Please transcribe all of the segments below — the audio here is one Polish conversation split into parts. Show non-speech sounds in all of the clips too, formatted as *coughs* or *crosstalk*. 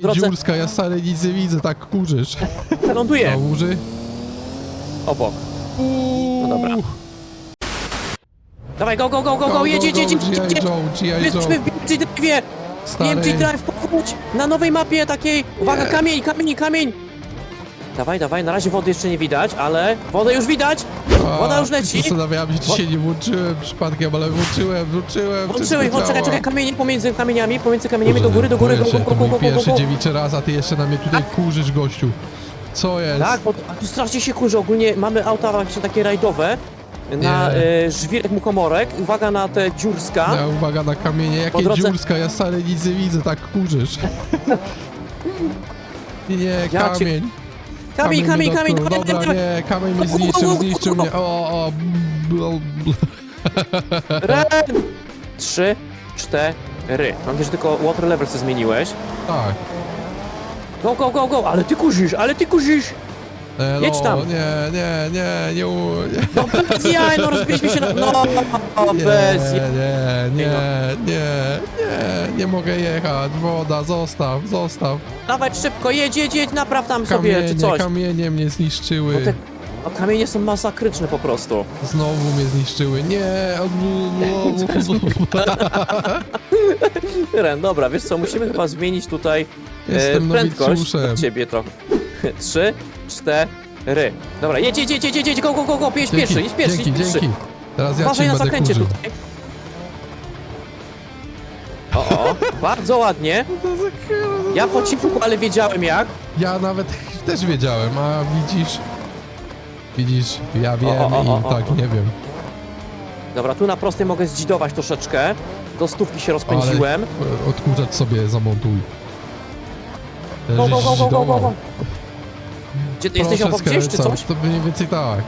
Drodze Dziurska, ja stary nic nie widzę, tak kurzysz. *laughs* ląduję Załuży. obok. Uuu. No dobra. Dawaj, go, go, go, go, go, jedź, jedź, jedź, jedź, jedź. G.I. Jesteśmy w BMG Drive. Stary. BMG Drive, powróć na nowej mapie takiej. Uwaga, Nie. kamień, kamień, kamień. Dawaj, dawaj, na razie wody jeszcze nie widać, ale wodę już widać. Woda już leci. Zastanawiałem się, czy się nie włączyłem przypadkiem, ale włączyłem, włączyłem. Włączyłeś, wszystko włącz, czekaj, działa. czekaj, kamienie pomiędzy kamieniami, pomiędzy kamieniami do góry, do góry, go, boję go, się, go, To go, mój go, go, pierwszy go. dziewiczy raz, a ty jeszcze na mnie tutaj kurzysz, gościu. Co jest? Tak, bo a tu strasznie się kurzy. Ogólnie mamy auta właśnie takie rajdowe na Nie. e, żwirek muchomorek. Uwaga na te dziurska. Ja, uwaga na kamienie, jakie drodze- dziurska, ja stary nic nie widzę, tak kurzysz. Nie, *laughs* nie, Ja cię- kamień. Kamień, kamień, kamień, dotknął. dawaj, Dobra, dawaj, nie, kamień mnie zniszczył, zniszczył mnie. O, o, bl- bl- Ren! Trzy, cztery. Mam nadzieję, że tylko water level sobie zmieniłeś. Tak. Go, go, go, go! Ale ty kurzysz, ale ty kurzysz! E, no, Jedź tam. Nie, nie, nie, nie, u- nie. No bez jaj, no rozbiliśmy się na... No, no *laughs* Nie, bez nie, jaj. nie, nie, nie, nie, nie mogę jechać, woda, zostaw, zostaw. Dawaj szybko, jedź, jedź, jedź, napraw tam sobie, Kamienie, czy coś. kamienie mnie zniszczyły. No te no, kamienie są masakryczne po prostu. Znowu mnie zniszczyły. Nie, *laughs* *laughs* Ren, dobra, wiesz co, musimy chyba zmienić tutaj e, prędkość nowicjuszem. od ciebie trochę. Trzy, cztery. Dobra, jedź, jedź, jedź, jedź, jedź, go, go, go, go, jedź pierwszy, jedź pierwszy, dzięki, pierwszy. dzięki. Teraz ja Uważaj cię na będę zakręcie kurzył. tutaj. O, o, bardzo ładnie. *laughs* Ja po cichu, ale wiedziałem jak. Ja nawet *laughs* też wiedziałem, a widzisz... Widzisz, ja wiem o, o, o, i o, tak o. nie wiem. Dobra, tu na prostej mogę zdzidować troszeczkę. Do stówki się rozpędziłem. Ale odkurzacz sobie zamontuj. Go, go, go, go, go, go, go. Gdzie ty jesteś obok gdzieś, czy coś? To mniej więcej tak.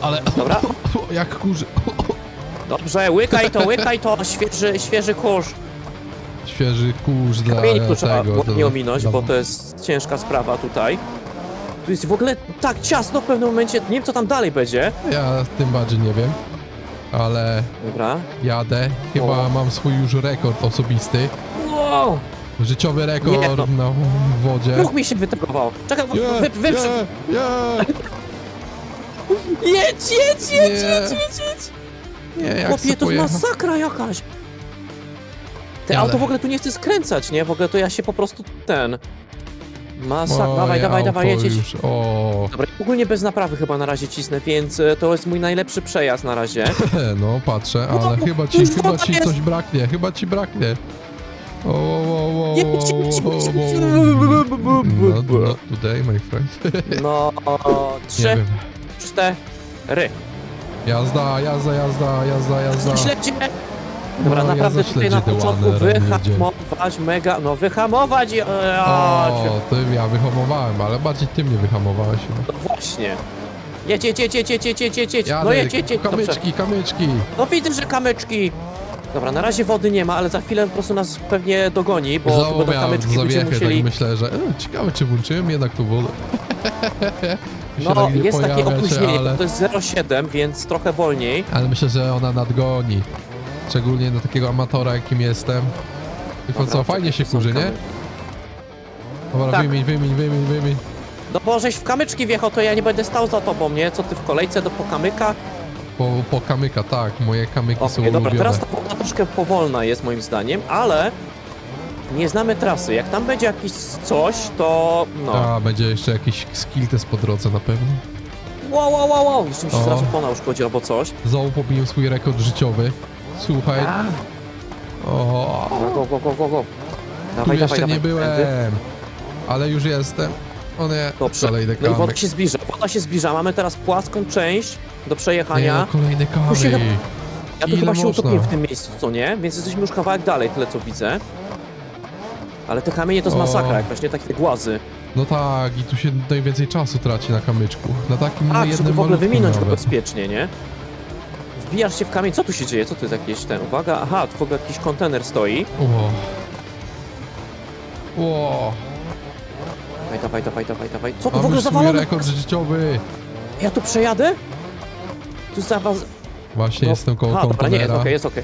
Ale Dobra. *laughs* jak kurzy. *laughs* Dobrze, łykaj to, łykaj to, świeży, świeży kurz. Świeży kurz dla Kamieni tu trzeba tego. ładnie ominąć, bo to jest ciężka sprawa tutaj. Tu jest w ogóle tak ciasno w pewnym momencie, nie wiem co tam dalej będzie. Ja tym bardziej nie wiem. Ale Dobra. jadę. Chyba O. mam swój już rekord osobisty. Wow! Życiowy rekord Nie, no. na wodzie. Ruch mi się wytagował. Czekaj, wy, wy, wy, nie, nie, jedź, jedź, jedź, Nie. jedź, jedź, jedź. nie, jak Chłopie, to jest masakra jakaś. Te Ale- auto w ogóle tu nie chce skręcać, nie? W ogóle to ja się po prostu ten... Masakra, Moje dawaj, dawaj, dawaj, auto jedź, jedź. już. O, Dobra, ogólnie bez naprawy chyba na razie cisnę, więc e, to jest mój najlepszy przejazd na razie. *laughs* no patrzę, ale No, chyba ci, już chyba ci jest. coś braknie, chyba ci braknie. O, o, o, Not, today, my friend. No, trzy, wiem. cztery. Jazda, jazda, jazda, jazda, jazda. Śledźcie! No, Dobra, No, naprawdę tutaj na początku wyhamować mega, no wyhamować i... O, ty ja wyhamowałem, ale bardziej ty mnie wyhamowałeś. no. No właśnie. Jedź, jedź, jedź, jedź, jedź, jedź, jedź, jedź, Jadę, no jedź, jedź, jedź, dobrze. kamyczki, kamyczki. No widzę, że kamyczki. Dobra, na razie wody nie ma, ale za chwilę po prostu nas pewnie dogoni, bo Znowu miałem kamyczki będziemy zawiechę, musieli... tak myślę, że e, ciekawe czy włączyłem jednak tu wodę. *laughs* Mi się No, tak nie jest takie pojawia się, opóźnienie, ale, to jest 0,7, więc trochę wolniej. ale myślę, że ona nadgoni. Szczególnie na takiego amatora, jakim jestem. Tylko Dobra, co, fajnie się kurzy, nie? Dobra, Tak. wymień, wymień, wymień, wymień. No bo żeś w kamyczki wjechał, to ja nie będę stał za tobą, nie? Co ty w kolejce do pokamyka? Po, po kamyka, tak, moje kamyki są Okej, dobra, ulubione. teraz ta woda troszkę powolna jest moim zdaniem, ale nie znamy trasy. Jak tam będzie jakiś coś, to no. A, będzie jeszcze jakiś skill test po drodze na pewno. Wow, wow, wow, wow. Jeszcze mi się O. zaraz opona uszkodziła, albo coś. Znowu pobiłem swój rekord życiowy. Słuchaj. A, O, go, go, go, go, go. tu Dawaj, jeszcze dawaj, nie dawaj. Byłem. Ale już jestem. O nie, Dobrze. kolejny No i woda kamyk. się zbliża, woda się zbliża. Mamy teraz płaską część do przejechania. Nie, kolejny Tu się kamyk. Ja tu ile chyba się można? utopiłem w tym miejscu, co nie? Więc jesteśmy już kawałek dalej, tyle co widzę. Ale te kamienie to jest O. masakra jakaś, nie? Takie głazy. No tak, i tu się najwięcej czasu traci na kamyczku. Na takim Tak, jednym żeby w ogóle malutkim wyminąć go nawet. bezpiecznie, nie? Wbijasz się w kamień, co tu się dzieje? Co to jest jakieś ten? Uwaga, aha, tu w ogóle jakiś kontener stoi. Ło. Ło. Dawaj, dawaj, dawaj, dawaj, dawaj. Co tu w ogóle już swój zawalone? rekord życiowy. Ja tu przejadę? Tu za was... Właśnie jestem koło Aha, dobra, nie, jest kontenera. okej, jest okej.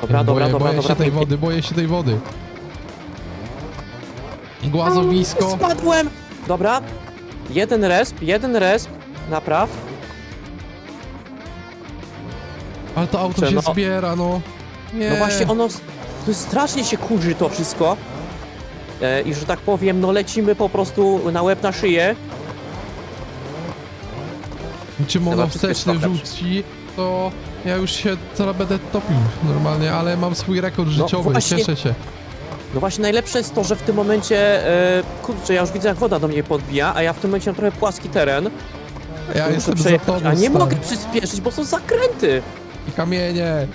Dobra, dobra, boję, dobra, boję dobra. się tej pięknie. wody, boję się tej wody. Głazowisko. Spadłem! Dobra. Jeden resp, jeden resp. Napraw. Ale to auto Kurczę, się no- zbiera, no. Nie. No właśnie ono, s- to strasznie się kurzy to wszystko. E, I że tak powiem, no lecimy po prostu na łeb na szyję. Czym Dobra, ono wsteczny rzuci, to ja już się zaraz będę topił normalnie, ale mam swój rekord życiowy, No właśnie. cieszę się. No właśnie najlepsze jest to, że w tym momencie, e, kurczę, ja już widzę jak woda do mnie podbija, a ja w tym momencie mam trochę płaski teren. Ja jestem za przejechać, tobą, a nie stary. mogę przyspieszyć, bo są zakręty. I kamienie.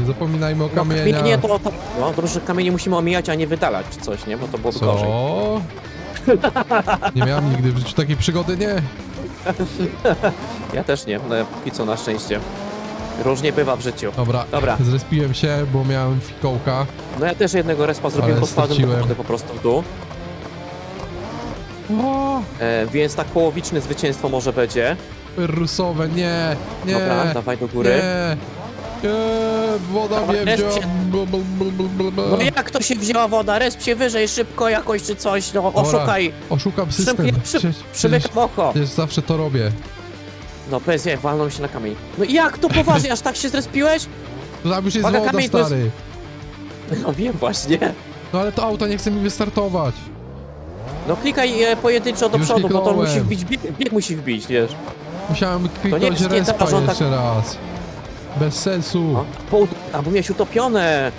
Nie zapominajmy o No, kamieniach. kamienie to, to, no że kamienie musimy omijać, a nie wydalać czy coś, nie? Bo to byłoby gorzej. Co? *laughs* Nie miałem nigdy w życiu takiej przygody, nie. *laughs* Ja też nie, no, i co na szczęście. Różnie bywa w życiu. Dobra, Dobra. zrespiłem się, bo miałem fikołka. No ja też jednego respa zrobiłem, Ale spadłem do straciłem. wody po prostu w dół. O, E, więc tak połowiczne zwycięstwo może będzie. rusowe, nie, nie, Dobra, dawaj do góry. nie. Nie, woda mnie jest wzięła. się- Bl, bl, bl, bl, bl, bl. No jak to się wzięła woda? Resp się wyżej, szybko jakoś czy coś, no oszukaj. Oszukam system. Przymknij- przy- Przecież, Przymykam oko. przecież zawsze to robię. No bez jak walną się na kamień. No jak to poważnie, aż tak się zrespiłeś? To tam już jest Uwaga, woda, kamień to jest- stary. *laughs* No wiem właśnie. No ale to auto nie chce mi wystartować. No klikaj e, pojedynczo do Już przodu, bo to kliknąłem. musi wbić, bieg, bieg musi wbić, wiesz. Musiałem kliknąć jest nie respa tak, on jeszcze raz. Bez sensu. No, po, albo miałeś utopione.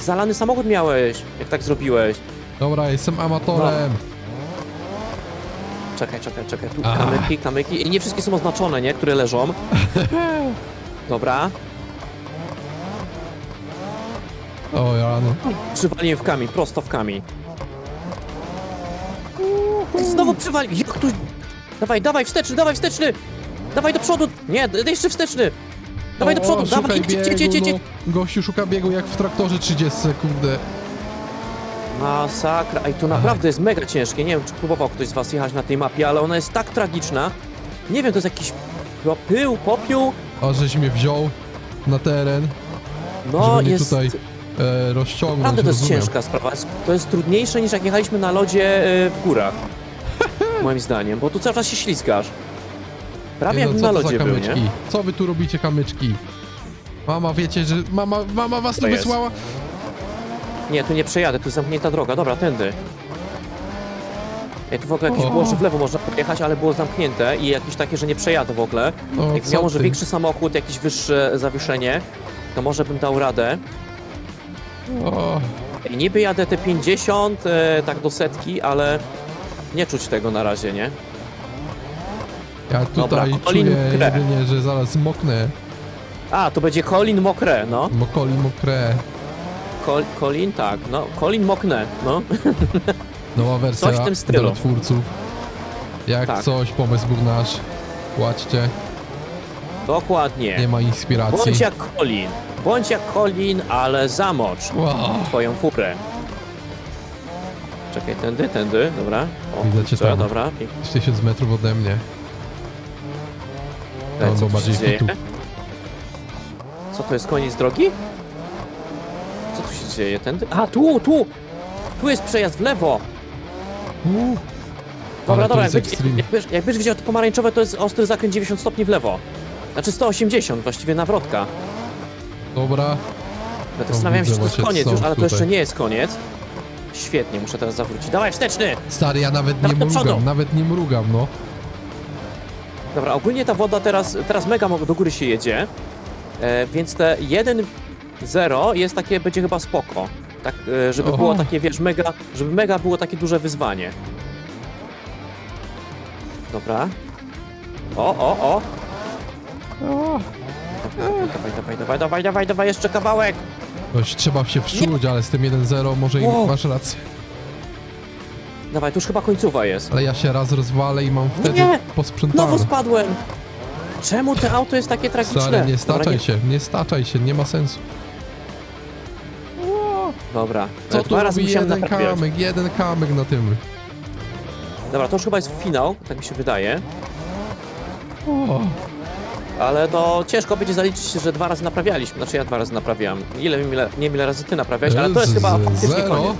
Zalany samochód miałeś, jak tak zrobiłeś. Dobra, jestem amatorem. Czekaj, czekaj, czekaj, tu kamyki, kamyki. I nie wszystkie są oznaczone, nie? Które leżą. *laughs* Dobra. O, rany. Przywaliłem w kamień, prosto w kamień. Znowu przywaliłem. Jak tu... Dawaj, dawaj, wsteczny, dawaj, wsteczny! Dawaj do przodu! Nie, d- jeszcze wsteczny! Dawaj do przodu, dawaj, idź, idź, idź, idź. Gościu szuka biegu jak w traktorze 30 kurde. Masakra. Ej, tu naprawdę jest mega ciężkie. Nie wiem, czy próbował ktoś z was jechać na tej mapie, ale ona jest tak tragiczna. Nie wiem, to jest jakiś pył, popiół. A żeś mnie wziął na teren, No, jest... tutaj e, rozciągnąć, Naprawdę to jest rozumiem. ciężka sprawa. To jest trudniejsze niż jak jechaliśmy na lodzie e, w górach. *laughs* Moim zdaniem, bo tu cały czas się ślizgasz. Prawie co na lodzie był, kamyczki? nie? Co wy tu robicie kamyczki? Mama, wiecie, że mama, mama was tu To jest. wysłała? Nie, tu nie przejadę, tu jest zamknięta droga. Dobra, tędy. Tu w ogóle jakieś O. było, że w lewo można pojechać, ale było zamknięte i jakieś takie, że nie przejadę w ogóle. No, Jak co miał może ty? większy samochód, jakieś wyższe zawieszenie, to może bym dał radę. O, I niby jadę te 50, e, tak do setki, ale nie czuć tego na razie, nie? Ja Dobra, tutaj Colin czuję Cre. jedynie, że zaraz zmoknę. A, to będzie Colin Mokre, no. Mokoli mokre. Col Colin, tak, no. Colin Mokne, no. *laughs* Nowa wersja Coś w tym stylu. dla twórców. Jak Tak. coś, pomysł był nasz. Płaćcie, Dokładnie. nie ma inspiracji. Bądź jak Colin. Bądź jak Colin, ale zamocz Wow. twoją furę. Czekaj, tędy, tędy, dobra. O, Widzę cię co, tam. dobra. 1000 metrów ode mnie. Albo co tu się dzieje? hitu. Co to jest koniec drogi? Co tu się dzieje? Tędy? A, tu, tu! Tu jest przejazd w lewo! Uuu. Dobra, Ale to dobra, jest jakbyś, extreme. jakbyś, jakbyś widział to pomarańczowe, to jest ostry zakręt 90 stopni w lewo. Znaczy 180, właściwie nawrotka. Dobra. Ja zastanawiałem się, czy to jest koniec są już, ale to tutaj. jeszcze nie jest koniec. Świetnie, muszę teraz zawrócić. Dawaj, wsteczny! Stary, ja nawet nie Dawaj do przodu. mrugam, nawet nie mrugam, no. Dobra, ogólnie ta woda teraz, teraz mega do góry się jedzie, e, więc te 1-0 jest takie, będzie chyba spoko. Tak, e, żeby Oho. było takie, wiesz, mega, żeby mega było takie duże wyzwanie. Dobra. O, o, o. O, Dawaj, dawaj, dawaj, dawaj, dawaj, dawaj, jeszcze kawałek. Coś trzeba się wczuć, ale z tym 1-0 może i masz rację. Dawaj, tu już chyba końcowa jest. Ale ja się raz rozwalę i mam wtedy Nie! posprzątane. Znowu spadłem. Czemu to auto jest takie tragiczne? Stary, nie Dobra, staczaj nie- się, nie staczaj się, nie ma sensu. Dobra, Co tu dwa razy robi musiałem jeden naprawiać. kamyk, jeden kamyk na tym. Dobra, to już chyba jest finał, tak mi się wydaje. O, Ale to ciężko będzie zaliczyć, że dwa razy naprawialiśmy. Znaczy ja dwa razy naprawiałem. Ile, ile, nie wiem ile razy ty naprawiałeś, ale to jest chyba z- faktycznie zero. koniec.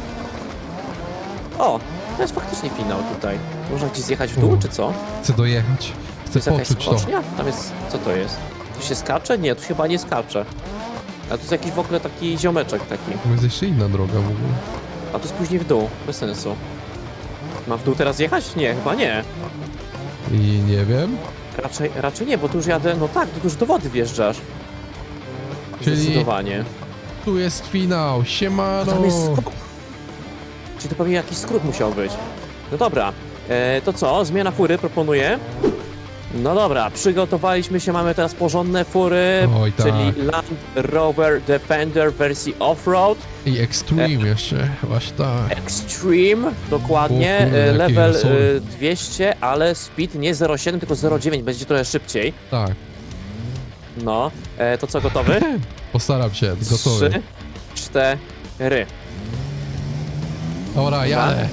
O, to jest faktycznie finał tutaj. Można gdzieś zjechać w dół, U. czy co? Chcę dojechać. Chcę jest jakaś poczuć to. skocznia? Tam jest, co to jest? Tu się skacze? Nie, tu się chyba nie skacze. A tu jest jakiś w ogóle taki ziomeczek taki. To jest jeszcze inna droga w ogóle. A tu jest później w dół, bez sensu. Mam w dół teraz jechać? Nie, chyba nie. I nie wiem. Raczej, raczej nie, bo tu już jadę, no tak, tu już do wody wjeżdżasz. Czyli- Zdecydowanie. Tu jest finał. Siemano. tam jest skok. Czyli to pewnie jakiś skrót musiał być. No dobra, e, to co? Zmiana fury proponuję. No dobra, przygotowaliśmy się, mamy teraz porządne fury, Oj, tak. czyli Land Rover Defender wersji off-road, I Extreme jeszcze. Właśnie tak. Extreme, dokładnie, O kurde, e, jaki level rosół. e, 200, ale speed nie 0,7, tylko 0,9, będzie trochę szybciej. Tak. No, e, to co, gotowy? *laughs* Postaram się. Gotowy. Trzy, cztery. Dobra, jadę.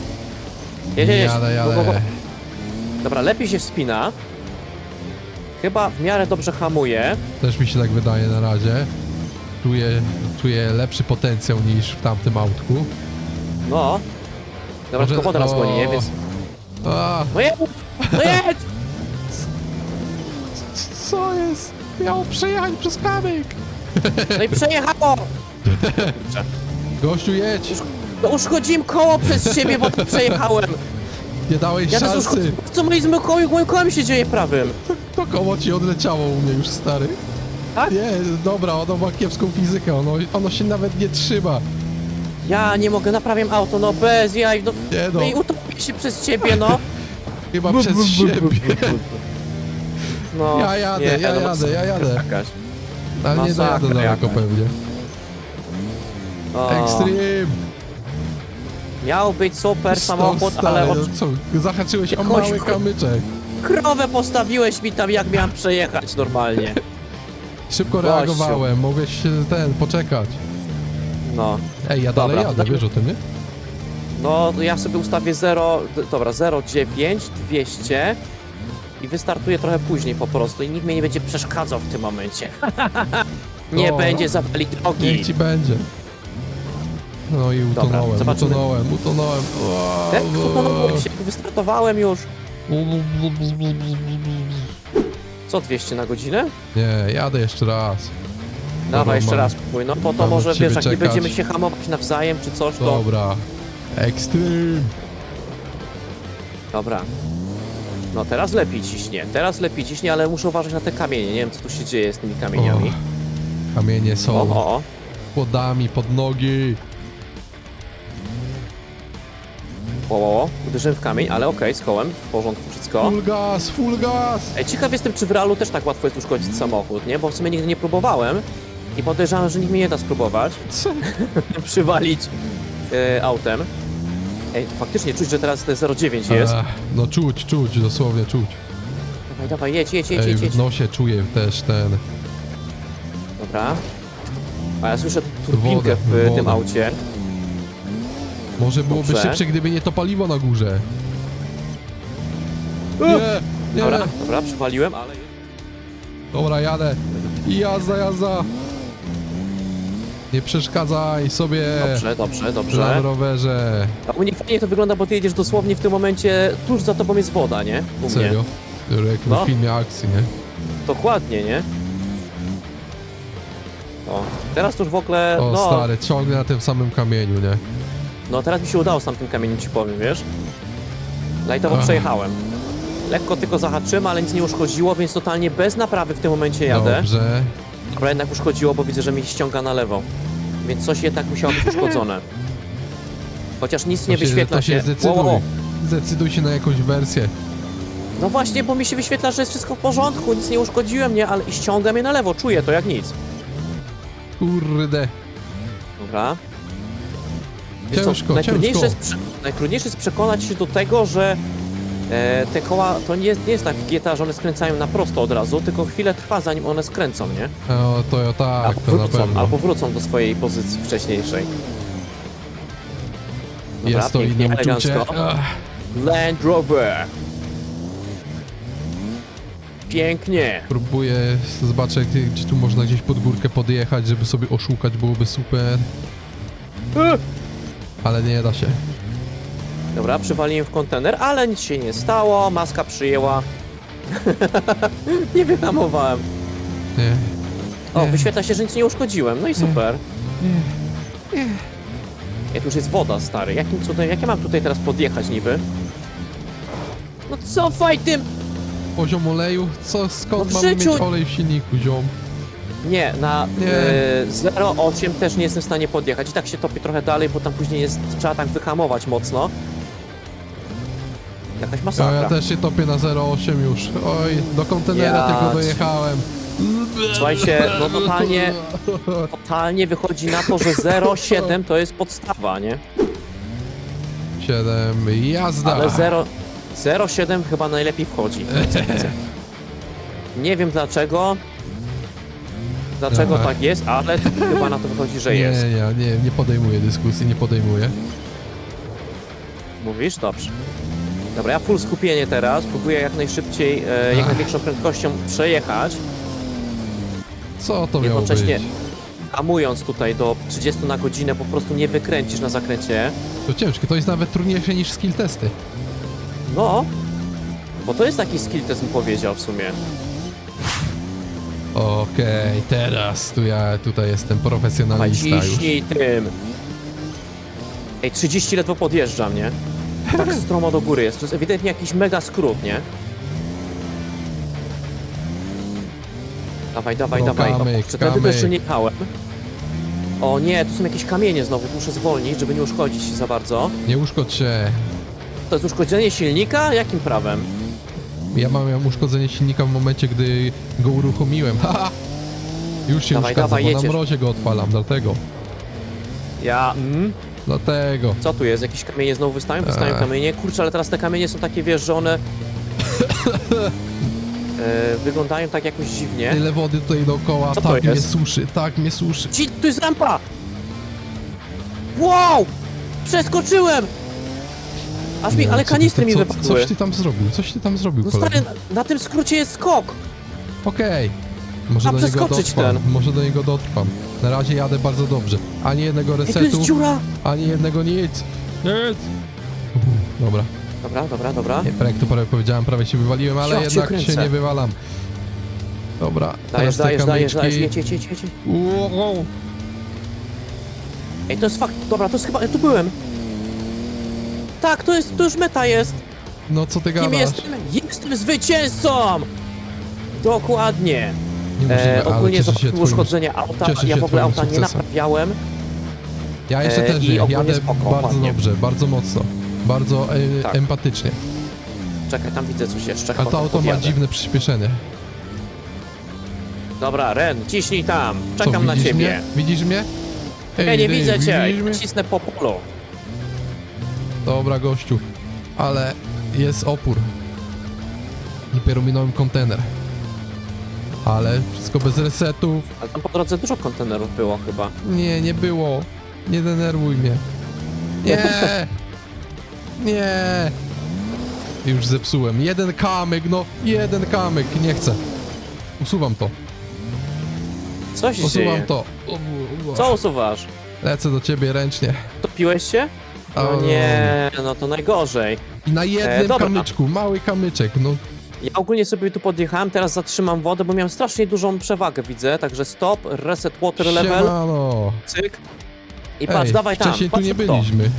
Jedź, jedź, jedź. Jadę, Go, go, go. jadę. Dobra, lepiej się wspina. Chyba w miarę dobrze hamuje. Też mi się tak wydaje na razie. Czuję, czuję lepszy potencjał niż w tamtym autku. No. Dobra, Może- tylko woda nas goni, nie? Więc... A, No jedź! No jedź! co jest? Miało przejechać przez kamyk. No i przejechało! Gościu, jedź. No uszkodziłem koło przez ciebie, bo to przejechałem. Nie dałeś Ja też szansy. uszkodziłem. Co moim kołem, moim kołem się dzieje prawym? To koło ci odleciało u mnie już, stary. Tak? Nie, dobra, ono ma kiepską fizykę, ono, ono się nawet nie trzyma. Ja nie mogę, naprawiam auto, no bez jaj, no. Nie no, No i utopię się przez ciebie, no. *laughs* chyba przez siebie. *laughs* No, Ja jadę, ja jadę, ja jadę. jakaś. Ale nie Masakra dojadę daleko jakaś. pewnie. O, Extreme! Miał być super Stop, samochód, stary, ale no od... co, zahaczyłeś o Jakoś mały chu- kamyczek. krowę postawiłeś mi tam, jak miałem przejechać normalnie. *laughs* Szybko Gościu. reagowałem, mogłeś się ten, poczekać. No. Ej, ja Dobra, dalej jadę, to- wiesz o tym, nie? No, to ja sobie ustawię 0, d- dobra, 0,9, 200 i wystartuję trochę później po prostu i nikt mnie nie będzie przeszkadzał w tym momencie. *laughs* nie O. będzie zapali drogi. Niech ci będzie. No i Dobra, utonąłem, zobaczymy. utonąłem, utonąłem. Wow, Jak się wystartowałem już. Co, 200 na godzinę? Nie, jadę jeszcze raz. Dawaj jeszcze mam- raz spój, no po to mam może, od ciebie wiesz, jak nie czekać. będziemy się hamować nawzajem czy coś, to... Dobra. Extreme. Dobra. No teraz lepiej ciśnie, teraz lepiej ciśnie, ale muszę uważać na te kamienie, nie wiem co tu się dzieje z tymi kamieniami. O, kamienie O, są o, o. podami pod nogi. O, o, o. Uderzyłem w kamień, ale okej, z kołem, w porządku wszystko. Full gas, full gas. Ej, ciekaw jestem, czy w realu też tak łatwo jest uszkodzić samochód, nie? Bo w sumie nigdy nie próbowałem i podejrzewam, że nikt mnie nie da spróbować Co? *laughs* przywalić e, autem. Ej, to faktycznie czuć, że teraz te 0,9 jest. Ech, no czuć, czuć, dosłownie czuć. Dawaj, dawaj, jedź, jedź, jedź, Ej, jedź, jedź. w nosie czuję też ten... Dobra. A ja słyszę turbinkę w Wodę, tym wodę. aucie. Może byłoby Dobrze. szybsze, gdyby nie to paliwo na górze. Nie, nie. Dobra, dobra, przywaliłem, ale... Dobra, jadę. I Jazda, jazda. Nie przeszkadzaj sobie Dobrze, dobrze, na dobrze. rowerze. A u mnie fajnie to wygląda, bo ty jedziesz dosłownie w tym momencie, tuż za tobą jest woda, nie? U mnie. Serio. Jak No. w filmie akcji, nie? Dokładnie, nie? O, teraz to już w ogóle, O no, stary, ciągle na tym samym kamieniu, nie? No teraz mi się udało z tamtym kamieniem ci powiem, wiesz? Lajtowo przejechałem. Lekko tylko zahaczyłem, ale nic nie uszkodziło, więc totalnie bez naprawy w tym momencie jadę. Dobrze. Dobra, jednak uszkodziło, bo widzę, że mi ściąga na lewo. Więc coś jednak musiało być uszkodzone. Chociaż nic nie To się, wyświetla to się zdecyduj. Wo, wo, wo. Zdecyduj się na jakąś wersję. No właśnie, bo mi się wyświetla, że jest wszystko w porządku, nic nie uszkodziłem, nie, ale i ściąga mnie na lewo, czuję to jak nic. Kurde. Dobra. Wiesz co, Ciężko, najtrudniejsze, ciężko. jest, prze- najtrudniejsze jest przekonać się do tego, że e, te koła to nie, jest- nie jest tak w GTA, że one skręcają na prosto od razu, tylko chwilę trwa zanim one skręcą, nie? O, to ja tak, albo, to na wrócą, pewno. albo wrócą do swojej pozycji wcześniejszej. Dobra, Jest to pięknie, inne uczucie. elegancko. Ach, Land Rover. Pięknie. Próbuję zobaczyć, gdzie, gdzie tu można gdzieś pod górkę podjechać, żeby sobie oszukać, byłoby super. E! Ale nie da się. Dobra, przywaliłem w kontener, ale nic się nie stało, maska przyjęła. *laughs* nie wyhamowałem. Nie. O, Nie. wyświetla się, że nic nie uszkodziłem, no i super. Nie. Jak już jest woda, stary, jakim cudem, jak ja mam tutaj teraz podjechać niby? No cofaj tym! Poziom oleju? Co, skąd No w życiu- mieć olej w silniku, ziom? Nie, na Nie. e, 0,8 też nie jestem w stanie podjechać. I tak się topi trochę dalej, bo tam później jest, trzeba tak wyhamować mocno. Jakaś Ja, masakra. ja też się topię na 0,8 już. Oj, do kontenera Ja tylko dojechałem. Słuchajcie, no totalnie, *laughs* totalnie wychodzi na to, że 0,7 to jest podstawa, nie? 7, jazda! Ale 0 0,7 chyba najlepiej wchodzi. *laughs* Nie wiem dlaczego. Dlaczego Aha. tak jest, ale chyba na to wychodzi, że nie, jest. ja nie, nie podejmuję dyskusji, nie podejmuję. Mówisz? Dobrze. Dobra, ja full skupienie teraz. Próbuję jak najszybciej, e, jak Ach. największą prędkością przejechać, Co to miało być? jednocześnie hamując tutaj do 30 na godzinę, po prostu nie wykręcisz na zakręcie. To ciężkie, to jest nawet trudniejsze niż skill testy. No, bo to jest taki skill test, bym powiedział w sumie. Okej, teraz tu ja tutaj jestem profesjonalista już. ciśnij tym. Ej, 30 ledwo podjeżdżam, nie? Tak *laughs* stromo do góry jest. To jest ewidentnie jakiś mega skrót, nie? Dawaj, dawaj, No, dawaj. Kamyk, to jeszcze kamyk. nie jechałem. O nie, tu są jakieś kamienie znowu, tu muszę zwolnić, żeby nie uszkodzić się za bardzo. Nie uszkodź się. To jest uszkodzenie silnika? Jakim prawem? Ja mam, miałem uszkodzenie silnika w momencie, gdy go uruchomiłem. *laughs* Haha! Już się Dawaj, uszkadza, dawaj, bo na jedziesz. mrozie go odpalam, dlatego. Ja... Mm? Dlatego. Co tu jest? Jakieś kamienie znowu wystają? Wystają Ech. kamienie? Kurczę, ale teraz te kamienie są takie, wiesz, że one... *coughs* e, wyglądają tak jakoś dziwnie. Tyle wody tutaj dookoła, Co to tak mnie jest? suszy, tak mnie suszy. Ci, tu jest rampa! Wow! Przeskoczyłem! Aż mi, ale co kanistry mi co, wypadły. Coś ty tam zrobił, coś ty tam zrobił, No kolego. stary, na, na tym skrócie jest skok. Okej. Może A do niego przeskoczyć dotrwam, ten. może do niego dotrwam. Na razie jadę bardzo dobrze. Ani jednego Ej, tu jest resetu, dziura. ani jednego nic. Nic. Dobra. Dobra, dobra, dobra. Nie, jak to prawie powiedziałem, prawie się wywaliłem, ale Ja cię jednak kręcę. się nie wywalam. Dobra, Dajesz, teraz te dajesz, dajesz, dajesz, kamyczki. jedź, jedź, jedź, jedź. Wow. Ej, to jest fakt, dobra, to jest chyba, ja tu byłem. Tak, to jest, to już meta jest. No co ty Kim gadasz? jestem? Jestem zwycięzcą! Dokładnie. Niemożliwe, E, ale ogólnie cieszę się zobaczyłem twoim... uszkodzenie auta, cieszę ja się w ogóle twoim auta nie sukcesem. naprawiałem. Ja jeszcze e, też i nie, ogólnie jadę spoko, bardzo ładnie. dobrze, bardzo mocno. Bardzo e, Tak. empatycznie. Czekaj, tam widzę coś jeszcze. A chyba to auto ma podjadę. dziwne przyspieszenie. Dobra, Ren, ciśnij tam. Co, Czekam na widzisz ciebie. Mnie? Widzisz mnie? Ja nie Ej, widzę widzisz cię. mnie? Cisnę po polu. Dobra, gościu. Ale jest opór. Dopiero minąłem kontener. Ale wszystko bez resetów. Ale tam po drodze dużo kontenerów było chyba. Nie, nie było. Nie denerwuj mnie. Nie! *laughs* Nie! Już zepsułem. Jeden kamyk, no. Jeden kamyk. Nie chcę. Usuwam to. Co się Usuwam dzieje? to. Co usuwasz? Lecę do ciebie ręcznie. Topiłeś się? No O. nie, no to najgorzej. I na jednym E, dobra. kamyczku. Mały kamyczek. No Ja ogólnie sobie tu podjechałem, teraz zatrzymam wodę, bo miałem strasznie dużą przewagę, widzę. Także stop, reset water level, Siemano. cyk. I patrz, Ej, dawaj tam, wcześniej tu patrz nie na to. byliśmy.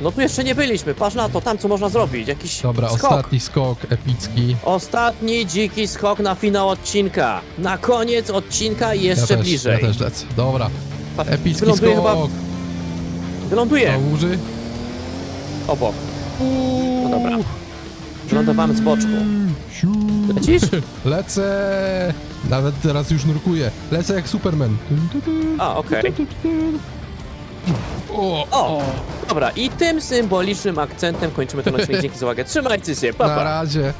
No tu jeszcze nie byliśmy, patrz na to, tam co można zrobić, jakiś Dobra, skok. ostatni skok epicki. Ostatni dziki skok na finał odcinka. Na koniec odcinka i Ja jeszcze też, bliżej. ja też lecę. Dobra, Patrz, epicki wyląduje skok. chyba, wyląduje Na łuży. Obok. No dobra. Wylądowałem z boczku. Lecisz? Lecę! Nawet teraz już nurkuję. Lecę jak Superman. A, okej. O, O, dobra, i tym symbolicznym akcentem kończymy ten odcinek. Dzięki za uwagę. Trzymajcie się, pa, na pa. razie.